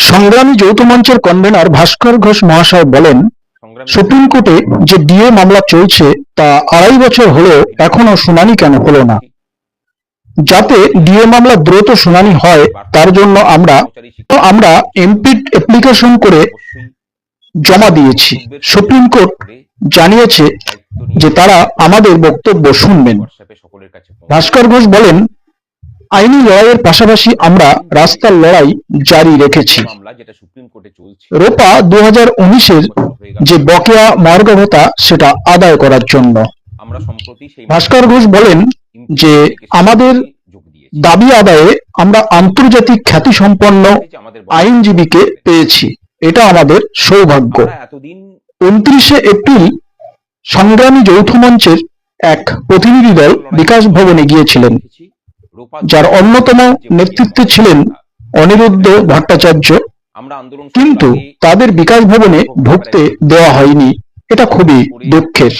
সংগ্রামী যৌথ মঞ্চের কনভেনর ভাস্কর ঘোষ মহাশয় বলেন সুপ্রিম কোর্টে যে ডিএ মামলা চলছে তা আড়াই বছর হলেও এখনও শুনানি কেন হলো না? যাতে ডিএ মামলা দ্রুত শুনানি হয় তার জন্য আমরা আমরা এমপি অ্যাপ্লিকেশন করে জমা দিয়েছি। সুপ্রিম কোর্ট জানিয়েছে যে তারা আমাদের বক্তব্য শুনবেন। ভাস্কর ঘোষ বলেন আইনি লড়াইয়ের পাশাপাশি আমরা রাস্তার লড়াই জারি রেখেছি। রোপা দু হাজার উনিশের যে বকেয়া মর্গ ভাতা সেটা আদায় করার জন্য। ভাস্কর ঘোষ বলেন যে আমাদের দাবি আদায়ে আমরা আন্তর্জাতিক খ্যাতিসম্পন্ন যে আমাদের আইনজীবীকে পেয়েছি। এটা আমাদের সৌভাগ্য। উনত্রিশে এপ্রিল সংগ্রামী যৌথ মঞ্চের এক প্রতিনিধি দল বিকাশ ভবনে গিয়েছিলেন। যার অন্যতম নেতৃত্বে ছিলেন অনিরুদ্ধ ভট্টাচার্য আন্দোলন শুরুর কিন্তু তাদের বিকাশ ভবনে ঢুকতে দেওয়া হয়নি। এটা খুবই দুঃখের।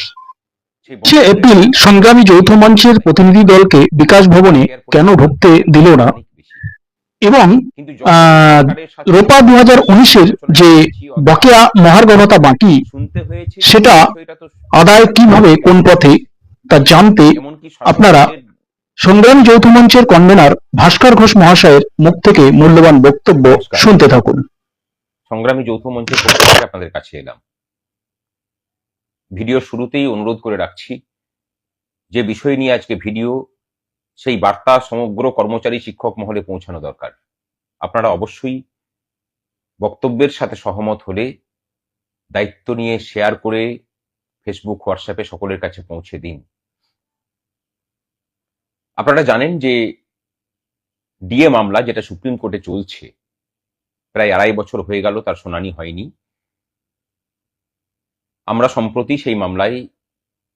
সে এপ্রিল সংগ্রামী যৌথ মঞ্চের প্রতিনিধি দলকে বিকাশ ভবনে কেন ঢুকতে দিল না? এবং রোপা দু হাজার উনিশের যে বকেয়া মহার্গবতা বাকি সেটা আদায় কীভাবে কোন পথে তা জানতে আপনারা সংগ্রামী যৌথ মঞ্চের কনভেনর ভাস্কর ঘোষ মহাশয়ের মুখ থেকে মূল্যবান বক্তব্য শুনতে থাকুন। সংগ্রামী যৌথ মঞ্চের পক্ষ থেকে আপনাদের কাছে এলাম। ভিডিও শুরুতেই অনুরোধ করে রাখছি যে বিষয় নিয়ে আজকে ভিডিও সেই বার্তা সমগ্র কর্মচারী শিক্ষক মহলে পৌঁছানো দরকার। আপনারা অবশ্যই বক্তব্যের সাথে সহমত হলে দায়িত্ব নিয়ে শেয়ার করে ফেসবুক হোয়াটসঅ্যাপে সকলের কাছে পৌঁছে দিন। আপনারা জানেন যে ডিএ মামলা যেটা সুপ্রিম কোর্টে চলছে, প্রায় আড়াই বছর হয়ে গেল, তার শুনানি হয়নি। আমরা সম্প্রতি সেই মামলায়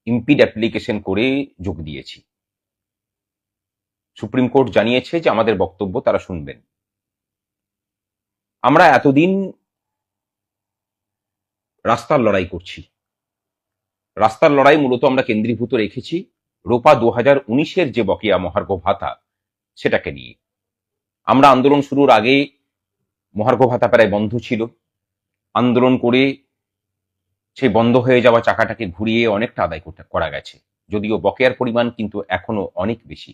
ইম্পিড অ্যাপ্লিকেশন করে যোগ দিয়েছি। সুপ্রিম কোর্ট জানিয়েছে যে আমাদের বক্তব্য তারা শুনবেন। আমরা এতদিন রাস্তার লড়াই করছি। রাস্তার লড়াই মূলত আমরা কেন্দ্রীভূত রেখেছি। রোপা দু হাজার উনিশের যে বকেয়া মহার্ঘ ভাতা, সেটাকে নিয়ে। আমরা আন্দোলন শুরুর আগে মহার্ঘ ভাতা প্রায় বন্ধ ছিল। আন্দোলন করে সেই বন্ধ হয়ে যাওয়া চাকাটাকে ঘুরিয়ে অনেকটা আদায় করা গেছে। যদিও বকেয়ার পরিমাণ কিন্তু এখনও অনেক বেশি।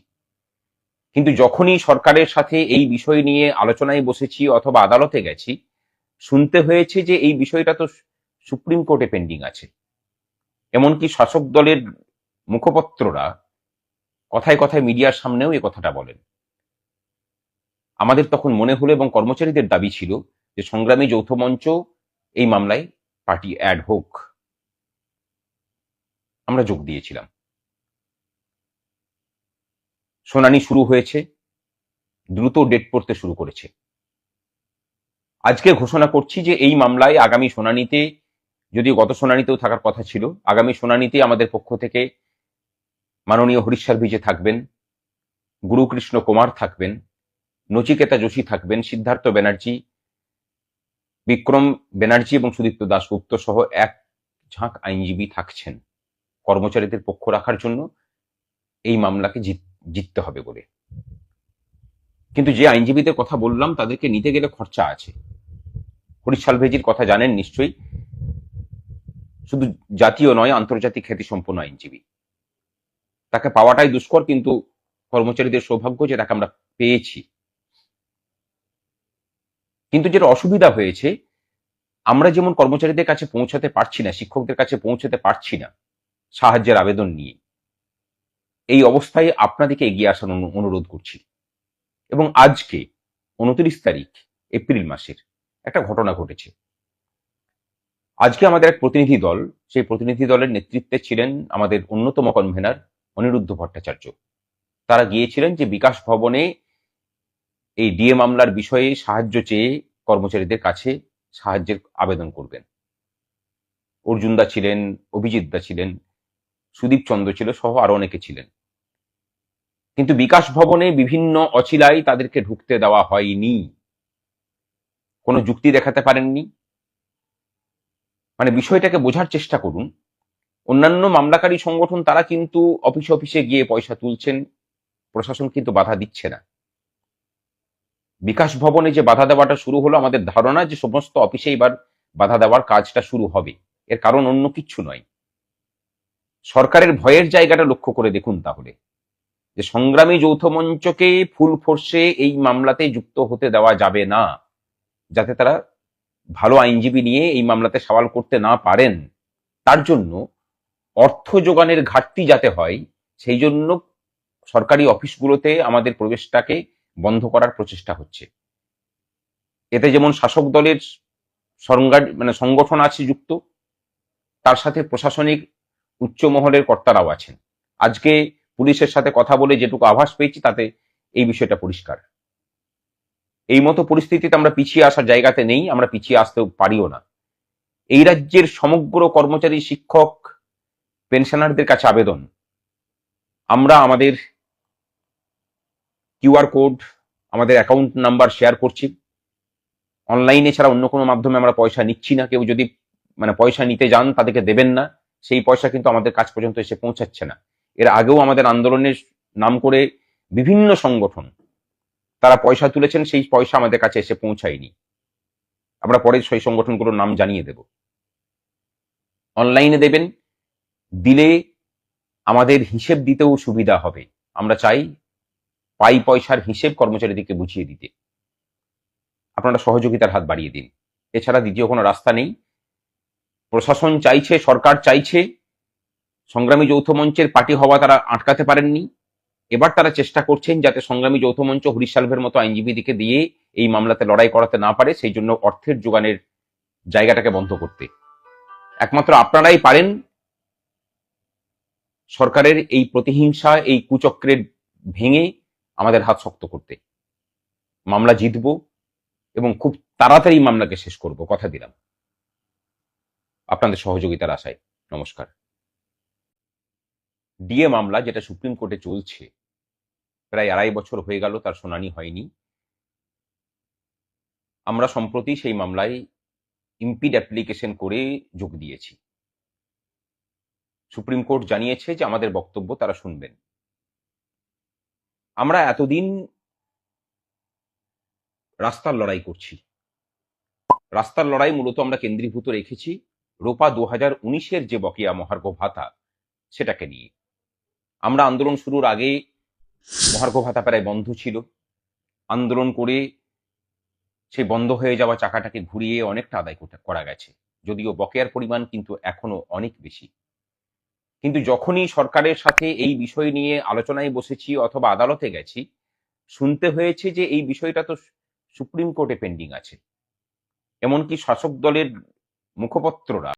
কিন্তু যখনই সরকারের সাথে এই বিষয় নিয়ে আলোচনায় বসেছি অথবা আদালতে গেছি, শুনতে হয়েছে যে এই বিষয়টা তো সুপ্রিম কোর্টে পেন্ডিং আছে। এমনকি শাসক দলের মুখপত্ররা কথায় কথায় মিডিয়ার সামনেও এ কথাটা বলেন। আমাদের তখন মনে হলো এবং কর্মচারীদের দাবি ছিল যে সংগ্রামী যৌথ মঞ্চ এই মামলায় পার্টি অ্যাড হোক। আমরা যোগ দিয়েছিলাম। শুনানি শুরু হয়েছে, দ্রুত ডেট পড়তে শুরু করেছে। আজকে ঘোষণা করছি যে এই মামলায় আগামী শুনানিতে যদি গত শুনানিতেও থাকার কথা ছিল, আগামী শুনানিতে আমাদের পক্ষ থেকে মাননীয় হরিশ্বর বিজে থাকবেন, গুরুকৃষ্ণ কুমার থাকবেন, নচিকেতা যোশী থাকবেন, সিদ্ধার্থ ব্যানার্জি, বিক্রম ব্যানার্জি এবং সুদীপ্ত দাশগুপ্ত সহ এক ঝাঁক আইনজীবী থাকছেন। কর্মচারীদের পক্ষ রাখার জন্য এই মামলাকে জিত- জিততে হবে বলে। কিন্তু যে আইনজীবীদের কথা বললাম, তাদেরকে নিতে গেলে খরচা আছে। হরিশাল সালভেজির কথা জানেন নিশ্চয়ই। শুধু জাতীয় নয়, আন্তর্জাতিক খ্যাতি সম্পন্ন আইনজীবী। তাকে পাওয়াটাই দুষ্কর, কিন্তু কর্মচারীদের সৌভাগ্য যে তাকে আমরা পেয়েছি। কিন্তু যেটা অসুবিধা হয়েছে, আমরা যেমন কর্মচারীদের কাছে পৌঁছাতে পারছি না, শিক্ষকদের কাছে পৌঁছাতে পারছি না সাহায্যের আবেদন নিয়ে, এই অবস্থায় আপনাদেরকে এগিয়ে আসার অনুরোধ করছি। এবং আজকে উনত্রিশ তারিখ, এপ্রিল মাসের একটা ঘটনা ঘটেছে। আজকে আমাদের এক প্রতিনিধি দল, সেই প্রতিনিধি দলের নেতৃত্বে ছিলেন আমাদের অন্যতম কনভেনার অনিরুদ্ধ ভট্টাচার্য। তারা গিয়েছিলেন যে বিকাশ ভবনে এই ডিএ মামলার বিষয়ে সাহায্য চেয়ে কর্মচারীদের কাছে সাহায্যের আবেদন করবেন। অর্জুন দা ছিলেন, অভিজিৎ দা ছিলেন, সুদীপ চন্দ্র ছিল সহ আরও অনেকে ছিলেন। কিন্তু বিকাশ ভবনে বিভিন্ন অছিলায় তাদেরকে ঢুকতে দেওয়া হয়নি। কোনো যুক্তি দেখাতে পারেননি। মানে বিষয়টাকে বোঝার চেষ্টা করুন। অন্যান্য মামলাকারী সংগঠন তারা কিন্তু অফিসে অফিসে গিয়ে পয়সা তুলছেন। প্রশাসন কিন্তু বাধা দিচ্ছে না। বিকাশ ভবনে যে বাধা দেওয়াটা শুরু হলো, আমাদের ধারণা যে সমস্ত অফিসে এবার বাধা দেওয়ার কাজটা শুরু হবে। এর কারণ অন্য কিচ্ছু নয়। সরকারের ভয়ের জায়গাটা লক্ষ্য করে দেখুন তাহলে। যে সংগ্রামী যৌথ মঞ্চকে ফুল ফোর্সে এই মামলাতে যুক্ত হতে দেওয়া যাবে না। যাতে তারা ভালো আইনজীবী নিয়ে এই মামলাতে সওয়াল করতে না পারেন। তার জন্য অর্থ যোগানের ঘাটতি যাতে হয়, সেই জন্য সরকারি অফিসগুলোতে আমাদের প্রবেশটাকে বন্ধ করার প্রচেষ্টা হচ্ছে। এতে যেমন শাসক দলের মানে সংগঠন আছে যুক্ত, তার সাথে প্রশাসনিক উচ্চ মহলের কর্তারাও আছেন। আজকে পুলিশের সাথে কথা বলে যেটুকু আভাস পেয়েছি, তাতে এই বিষয়টা পরিষ্কার। এই মতো পরিস্থিতিতে আমরা পিছিয়ে আসার জায়গাতে নেই, আমরা পিছিয়ে আসতেও পারিও না। এই রাজ্যের সমগ্র কর্মচারী, শিক্ষক পেনশনারদের কাছে আবেদন। আমরা আমাদের কিউআর কোড, আমাদের অ্যাকাউন্ট নাম্বার শেয়ার করছি। অনলাইনে ছাড়া অন্য কোনো মাধ্যমে আমরা পয়সা নিচ্ছি না। কেউ যদি মানে পয়সা নিতে যান, তাদেরকে দেবেন না। সেই পয়সা কিন্তু আমাদের কাছ পর্যন্ত এসে পৌঁছাচ্ছে না। এর আগেও আমাদের আন্দোলনের নাম করে বিভিন্ন সংগঠন, তারা পয়সা তুলেছেন, সেই পয়সা আমাদের কাছে এসে পৌঁছায়নি। আমরা পরে সেই সংগঠনগুলোর নাম জানিয়ে দেব। অনলাইনে দেবেন দিলে আমাদের হিসেব দিতেও সুবিধা হবে। আমরা চাই পাই পয়সার হিসেব কর্মচারীদেরকে বুঝিয়ে দিতে। আপনারা সহযোগিতার হাত বাড়িয়ে দিন। এছাড়া দ্বিতীয় কোনো রাস্তা নেই। প্রশাসন চাইছে, সরকার চাইছে, সংগ্রামী যৌথ মঞ্চের পার্টি হওয়া তারা আটকাতে পারেননি। এবার তারা চেষ্টা করছেন যাতে সংগ্রামী যৌথ মঞ্চ হরিশালভের মতো আইনজীবীদেরকে দিয়ে এই মামলাতে লড়াই করাতে না পারে, সেই জন্য অর্থের যোগানের জায়গাটাকে বন্ধ করতে। একমাত্র আপনারাই পারেন সরকারের এই প্রতিহিংসা, এই কুচক্রের ভেঙে আমাদের হাত শক্ত করতে। মামলা জিতব এবং খুব তাড়াতাড়ি মামলাকে শেষ করব, কথা দিলাম। আপনাদের সহযোগিতার আশায়, নমস্কার। ডিএ মামলা যেটা সুপ্রিম কোর্টে চলছে, প্রায় আড়াই বছর হয়ে গেল, তার শুনানি হয়নি। আমরা সম্প্রতি সেই মামলায় ইম্পিড অ্যাপ্লিকেশন করে যোগ দিয়েছি। সুপ্রিম কোর্ট জানিয়েছে যে আমাদের বক্তব্য তারা শুনবেন। আমরা এতদিন রাস্তার লড়াই করছি। রাস্তার লড়াই মূলত আমরা কেন্দ্রীভূত রেখেছি রোপা দু হাজার উনিশের যে বকেয়া মহার্ঘ ভাতা, সেটাকে নিয়ে। আমরা আন্দোলন শুরুর আগে মহার্ঘ ভাতা প্রায় বন্ধ ছিল। আন্দোলন করে সেই বন্ধ হয়ে যাওয়া চাকাটাকে ঘুরিয়ে অনেকটা আদায় করা গেছে। যদিও বকেয়ার পরিমাণ কিন্তু এখনও অনেক বেশি। কিন্তু যখনই সরকারের সাথে এই বিষয় নিয়ে আলোচনায় বসেছি অথবা আদালতে গেছি, শুনতে হয়েছে যে এই বিষয়টা তো সুপ্রিম কোর্টে পেন্ডিং আছে। এমনকি শাসক দলের মুখপত্ররা